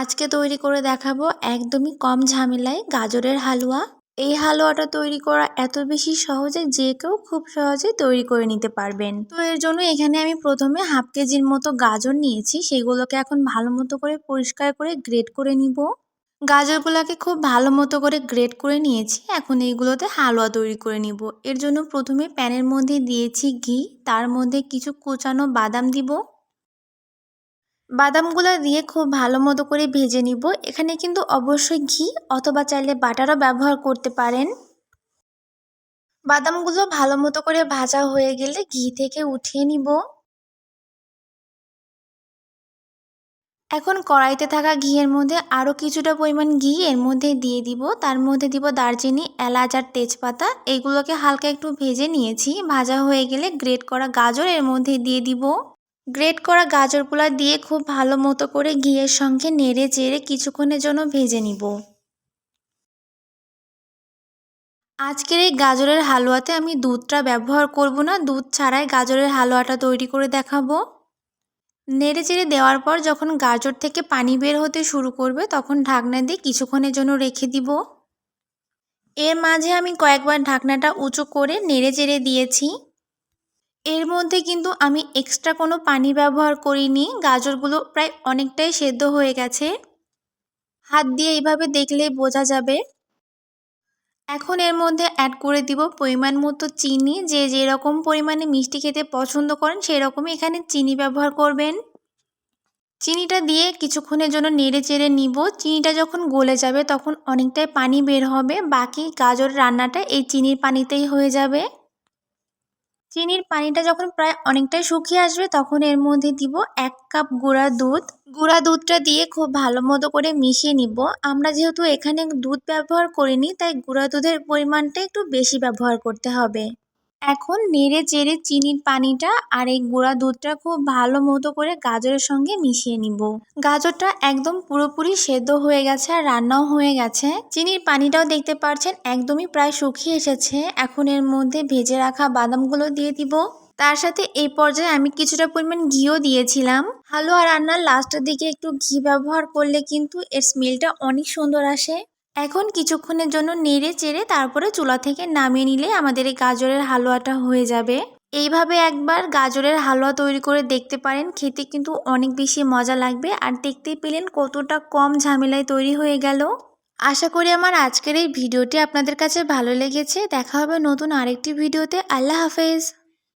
আজকে তৈরি করে দেখাবো একদমই কম ঝামেলায় গাজরের হালুয়া। এই হালুয়াটা তৈরি করা এত বেশি সহজে যে কেউ খুব সহজে তৈরি করে নিতে পারবেন। তো এর জন্য এখানে আমি প্রথমে হাফ কেজির মতো গাজর নিয়েছি, সেগুলোকে এখন ভালো মতো করে পরিষ্কার করে গ্রেট করে নিব। গাজরগুলোকে খুব ভালো মতো করে গ্রেট করে নিয়েছি, এখন এইগুলোতে হালুয়া তৈরি করে নিব। এর জন্য প্রথমে প্যানের মধ্যে দিয়েছি ঘি, তার মধ্যে কিছু কুচানো বাদাম দিব। বাদামগুলো দিয়ে খুব ভালো মতো করে ভেজে নিব। এখানে কিন্তু অবশ্যই ঘি অথবা চাইলে বাটারও ব্যবহার করতে পারেন। বাদামগুলো ভালো মতো করে ভাজা হয়ে গেলে ঘি থেকে উঠিয়ে নিব। এখন কড়াইতে থাকা ঘিয়ের মধ্যে আরও কিছুটা পরিমাণ ঘি এর মধ্যে দিয়ে দিব। তার মধ্যে দিব দারচিনি, এলাচ আর তেজপাতা। এগুলোকে হালকা একটু ভেজে নিয়েছি। ভাজা হয়ে গেলে গ্রেট করা গাজর এর মধ্যে দিয়ে দিব। গ্রেট করা গাজরগুলো দিয়ে খুব ভালো মতো করে ঘিয়ের সঙ্গে নেড়ে চেড়ে কিছুক্ষণের জন্য ভেজে নিব। আজকের এই গাজরের হালুয়াতে আমি দুধটা ব্যবহার করব না, দুধ ছাড়াই গাজরের হালুয়াটা তৈরি করে দেখাবো। নেড়ে চেড়ে দেওয়ার পর যখন গাজর থেকে পানি বের হতে শুরু করবে, তখন ঢাকনা দিয়ে কিছুক্ষণের জন্য রেখে দিব। এর মাঝে আমি কয়েকবার ঢাকনাটা উঁচু করে নেড়ে চেড়ে দিয়েছি। এর মধ্যে কিন্তু আমি এক্সট্রা কোনো পানি ব্যবহার করিনি। গাজরগুলো প্রায় অনেকটাই সেদ্ধ হয়ে গেছে। হাত দিয়ে এইভাবে দেখলে বোঝা যাবে। এখন এর মধ্যে অ্যাড করে দিব পরিমাণ মতো চিনি। যে যেরকম পরিমাণে মিষ্টি খেতে পছন্দ করেন সেই রকমই এখানে চিনি ব্যবহার করবেন। চিনিটা দিয়ে কিছুক্ষণের জন্য নেড়ে চেড়ে নিব। চিনিটা যখন গলে যাবে, তখন অনেকটাই পানি বের হবে। বাকি গাজর রান্নাটা এই চিনির পানিতেই হয়ে যাবে। চিনির পানিটা যখন প্রায় অনেকটাই শুকিয়ে আসবে, তখন এর মধ্যে দিব এক কাপ গুঁড়া দুধ। গুঁড়া দুধটা দিয়ে খুব ভালো মতো করে মিশিয়ে নিব। আমরা যেহেতু এখানে দুধ ব্যবহার করিনি, তাই গুঁড়া দুধের পরিমাণটা একটু বেশি ব্যবহার করতে হবে। এখন নেড়ে চেড়ে চিনির পানিটা আর এই গুঁড়া দুধটা খুব ভালো মতো করে গাজরের সঙ্গে মিশিয়ে নিব। গাজরটা একদম পুরোপুরি সেদ্ধ হয়ে গেছে আর রান্নাও হয়ে গেছে। চিনির পানিটাও দেখতে পাচ্ছেন একদমই প্রায় শুকিয়ে এসেছে। এখন এর মধ্যে ভেজে রাখা বাদামগুলো দিয়ে দিব। তার সাথে এই পর্যায়ে আমি কিছুটা পরিমাণ ঘিও দিয়েছিলাম। হালুয়া রান্নার লাস্টের দিকে একটু ঘি ব্যবহার করলে কিন্তু এর স্মেলটা অনেক সুন্দর আসে। এখন কিছুক্ষণের জন্য নেড়ে চেড়ে তারপরে চুলা থেকে নামিয়ে নিলে আমাদের এই গাজরের হালুয়াটা হয়ে যাবে। এইভাবে একবার গাজরের হালুয়া তৈরি করে দেখতে পারেন, খেতে কিন্তু অনেক বেশি মজা লাগবে আর দেখতেই পেলেন কতটা কম ঝামেলায় তৈরি হয়ে গেল। আশা করি আমার আজকের এই ভিডিওটি আপনাদের কাছে ভালো লেগেছে। দেখা হবে নতুন আরেকটি ভিডিওতে। আল্লাহ হাফেজ।